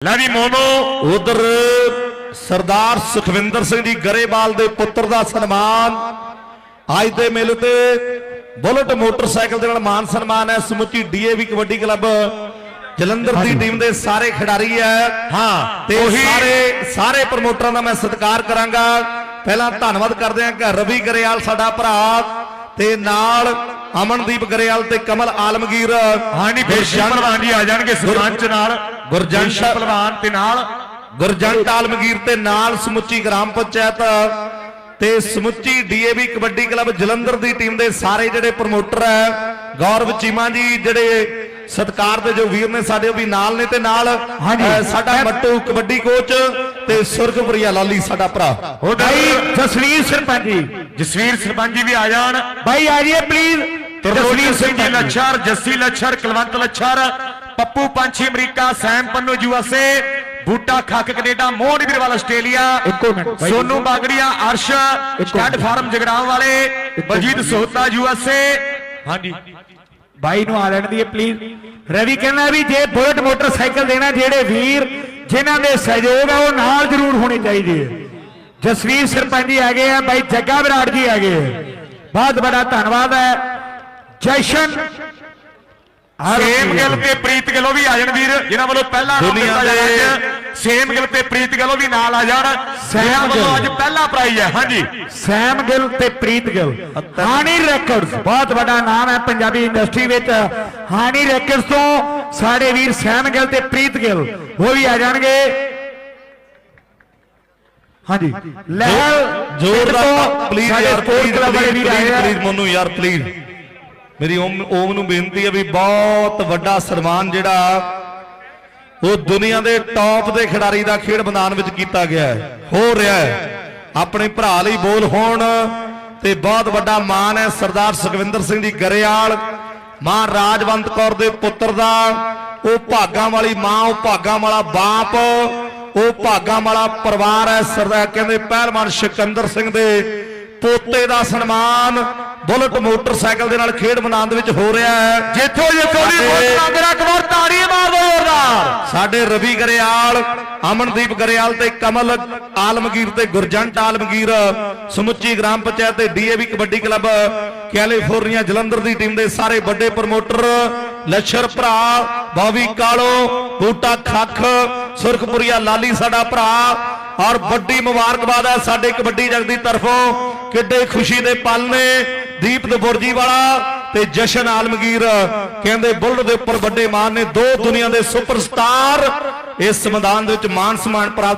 ਲੈ ਵੀ ਮੋਨੋ ਉਧਰ ਸਰਦਾਰ ਸੁਖਵਿੰਦਰ ਸਿੰਘ ਜੀ ਗਰੇਵਾਲ ਦੇ ਪੁੱਤਰ ਦਾ ਸਨਮਾਨ ਅੱਜ ਦੇ ਮੇਲੇ ਤੇ ਬੁਲਟ ਮੋਟਰਸਾਈਕਲ ਦੇ ਨਾਲ ਮਾਨ ਸਨਮਾਨ ਹੈ। ਸਮੁੱਚੀ ਡੀਏਵੀ ਕਬੱਡੀ ਕਲੱਬ ਜਲੰਧਰ ਦੀ ਟੀਮ ਦੇ ਸਾਰੇ ਖਿਡਾਰੀ ਹੈ। ਹਾਂ ਤੇ ਸਾਰੇ ਸਾਰੇ ਪ੍ਰਮੋਟਰਾਂ ਦਾ ਮੈਂ ਸਤਿਕਾਰ ਕਰਾਂਗਾ। ਪਹਿਲਾਂ ਧੰਨਵਾਦ ਕਰਦੇ ਹਾਂ ਕਿ ਰਵੀ ਗਰੇਵਾਲ ਸਾਡਾ ਭਰਾ ਤੇ ਨਾਲ ਅਮਨਦੀਪ ਗਰੇਵਾਲ ਤੇ ਕਮਲ ਆਲਮਗੀਰ। ਹਾਂ ਨਹੀਂ ਫਿਰ ਪਹਿਲਵਾਨ ਜੀ ਆ ਜਾਣਗੇ ਸਰਪੰਚ ਨਾਲ। ਗੁਰਜੰਟ- ਪਹਿਲਵਾਨ ਤੇ ਨਾਲ ਗੁਰਜੰਟ ਆਲਮਗੀਰ ਤੇ ਨਾਲ ਸਮੁੱਚੀ ਗ੍ਰਾਮ ਪੰਚਾਇਤ ਤੇ ਸਮੁੱਚੀ ਡੀਏਵੀ ਕਬੱਡੀ ਕਲੱਬ ਜਲੰਧਰ ਦੀ ਟੀਮ ਦੇ ਸਾਰੇ ਜਿਹੜੇ ਪ੍ਰਮੋਟਰ ਹੈ ਗੌਰਵ ਚੀਮਾ ਜੀ ਜਿਹੜੇ ਸਤਕਾਰ ਦੇ ਜੋ ਵੀਰ ਨੇ ਸਾਡੇ ਉਹ ਵੀ ਨਾਲ ਨੇ ਤੇ ਨਾਲ ਸਾਡਾ ਮੱਟੂ ਕਬੱਡੀ ਕੋਚ ਤੇ ਸੁਰਗਪ੍ਰਿਆ ਲਾਲੀ ਸਾਡਾ ਭਰਾ। ਭਾਈ ਜਸਵੀਰ ਸਰਪੰਚ ਜੀ। ਜਸਵੀਰ ਸਰਪੰਚ ਜੀ ਵੀ ਆ ਜਾਣ। ਭਾਈ ਆ ਜਾਈਏ please Tarlochan Singh ji. ਲੱਛਰ Jassi ਲੱਛਰ Kulwant ਲੱਛਰ Pappu Panchhi America Sam Pannu USA Buta Khakh Canada Mohan Virwal Australia ਇੱਕੋ ਮਿੰਟ ਬਾਈ। ਸੋਨੂ ਬਾਗੜੀਆ ਅਰਸ਼ ਸਟੱਡ ਫਾਰਮ ਜਗਰਾਉਂ ਵਾਲੇ ਬਲਜੀਤ ਸੋਹਤਾ ਯੂਐਸਏ ਹਾਂਜੀ। ਭਾਈ ਨੂੰ ਆ ਲੈਣ ਦੀਏ ਪਲੀਜ਼ ਰਵੀ ਕਹਿੰਦਾ ਵੀ ਜੇ ਬੁਲਟ ਮੋਟਰਸਾਈਕਲ ਦੇਣਾ ਜਿਹੜੇ ਵੀਰ ਜਿਨ੍ਹਾਂ ਦੇ ਸਹਿਯੋਗ ਆ ਉਹ ਨਾਲ ਜ਼ਰੂਰ ਹੋਣੇ ਚਾਹੀਦੇ ਆ। ਜਸਵੀਰ ਸਰਪੰਚ ਜੀ ਆ ਗਏ ਆ ਭਾਈ ਜੱਗਾ ਵਿਰਾਟ ਜੀ ਆ। ਗਏ ਬਹੁਤ ਬੜਾ ਧੰਨਵਾਦ ਹੈ। ਜੈਸ਼ਨ ਸੇਮ ਗਿੱਲ ਤੇ ਪ੍ਰੀਤ ਗਿੱਲ ਉਹ ਵੀ ਆ ਜਾਣ ਵੀਰ ਜਿਨ੍ਹਾਂ ਵੱਲੋਂ ਪਹਿਲਾ ਨਾਮ ਦੁਨੀਆ ਦਿੱਤਾ ਜਾਣਾ ਸੇਮ ਗਿੱਲ ਤੇ ਪ੍ਰੀਤ ਗਿੱਲ ਉਹ ਵੀ ਨਾਲ ਆ ਜਾਣ। ਸੈਮ ਵੱਲੋਂ ਗਿੱਲ। ਅੱਜ ਪਹਿਲਾ ਪ੍ਰਾਈਜ਼ ਹੈ। ਹਾਂਜੀ। ਸੈਮ ਗਿੱਲ ਤੇ ਪ੍ਰੀਤ ਗਿੱਲ। ਹਾਨੀ ਰੈਕਰਡਸ ਬਹੁਤ ਵੱਡਾ ਨਾਮ ਹੈ ਪੰਜਾਬੀ ਇੰਡਸਟਰੀ ਵਿੱਚ। ਹਾਨੀ ਰੈਕਰਡਸ ਤੋਂ ਸਾਡੇ ਵੀਰ ਸੈਮ ਗਿੱਲ ਤੇ ਪ੍ਰੀਤ ਗਿੱਲ ਉਹ ਵੀ ਆ ਜਾਣਗੇ। ਹਾਂਜੀ। ਲਹਿਲ ਜ਼ੋਰਦਾਰ ਪਲੀਜ਼ ਯਾਰ ਸਪੋਰਟ ਪਲੀਜ਼ ਕਲੱਬ ਵਾਲੇ ਵੀਰ ਆਏ ਆ। ਪਲੀਜ਼ ਮੋਨੂ ਯਾਰ ਪਲੀਜ਼ ਮੇਰੀ ਓਮ ਓਮ ਨੂੰ ਬੇਨਤੀ ਹੈ ਵੀ ਬਹੁਤ ਵੱਡਾ ਸਨਮਾਨ ਜਿਹੜਾ ਉਹ ਦੁਨੀਆ ਦੇ ਟੌਪ ਦੇ ਖਿਡਾਰੀ ਦਾ ਖੇਡ ਮੈਦਾਨ ਵਿੱਚ ਕੀਤਾ ਗਿਆ ਹੈ। ਹੋ ਰਿਹਾ ਹੈ। ਆਪਣੇ ਭਰਾ ਲਈ ਬੋਲ ਹੋਣ ਤੇ ਬਹੁਤ ਵੱਡਾ ਮਾਣ ਹੈ ਸਰਦਾਰ ਸੁਖਵਿੰਦਰ ਸਿੰਘ ਦੀ ਗਰੇਵਾਲ ਮਾਂ ਰਾਜਵੰਤ ਕੌਰ ਦੇ ਪੁੱਤਰ ਦਾ, ਉਹ ਭਾਗਾਂ ਵਾਲੀ ਮਾਂ, ਉਹ ਭਾਗਾਂ ਵਾਲਾ ਬਾਪ, ਉਹ ਭਾਗਾਂ ਵਾਲਾ ਪਰਿਵਾਰ ਹੈ। ਸਰਦਾਰ ਕਹਿੰਦੇ ਪਹਿਲਵਾਨ ਸਿਕੰਦਰ ਸਿੰਘ ਦੇ ਪੋਤੇ ਦਾ ਸਨਮਾਨ ਬੁਲਟ ਮੋਟਰਸਾਈਕਲ ਦੇ ਨਾਲ ਖੇਡ ਮੈਦਾਨ ਦੇ ਵਿੱਚ ਹੋ ਰਿਹਾ ਹੈ। ਜਿੱਥੋਂ ਜਿੱਥੋਂ ਦੀ ਮੰਗ ਰਿਹਾ ਕਮਰ ਤਾੜੀ ਮਾਰ ਦੋ ਜ਼ੋਰਦਾਰ। ਸਾਡੇ ਰਵੀ ਗਰੇਵਾਲ ਅਮਨਦੀਪ ਗਰੇਵਾਲ ਤੇ ਕਮਲ ਆਲਮਗੀਰ ਤੇ ਗੁਰਜੰਟ ਆਲਮਗੀਰ ਸਮੁੱਚੀ ਗ੍ਰਾਮ ਪੰਚਾਇਤ ਤੇ DAV kabaddi club California Jalandhar ਦੀ ਟੀਮ ਦੇ ਸਾਰੇ ਵੱਡੇ ਪ੍ਰਮੋਟਰ ਲੱਛਰ ਭਰਾ ਬੌਵੀ ਕਾਲੋ ਬੂਟਾ ਖੱਖ ਸੁਰਖਪੁਰੀਆ ਲਾਲੀ ਸਾਡਾ ਭਰਾ ਔਰ ਵੱਡੀ ਮੁਬਾਰਕਬਾਦ ਹੈ ਸਾਡੇ ਕਬੱਡੀ ਜਗ ਦੀ ਤਰਫੋਂ। ਕਿੱਡੇ ਖੁਸ਼ੀ ਦੇ ਪਲ ਨੇ। ਦੀਪ ਦਬੁਰਜੀ ਵਾਲਾ ਤੇ ਜਸ਼ਨ ਆਲਮਗੀਰ। ਕਹਿੰਦੇ ਬੁਲਟ ਦੇ ਉੱਪਰ ਵੱਡੇ ਮਾਨ ਨੇ ਦੋ ਦੁਨੀਆ ਦੇ ਸੁਪਰਸਟਾਰ। ਇਸ ਮੈਦਾਨ ਦੇ ਵਿੱਚ ਮਾਨ ਸਨਮਾਨ ਪ੍ਰਾਪਤ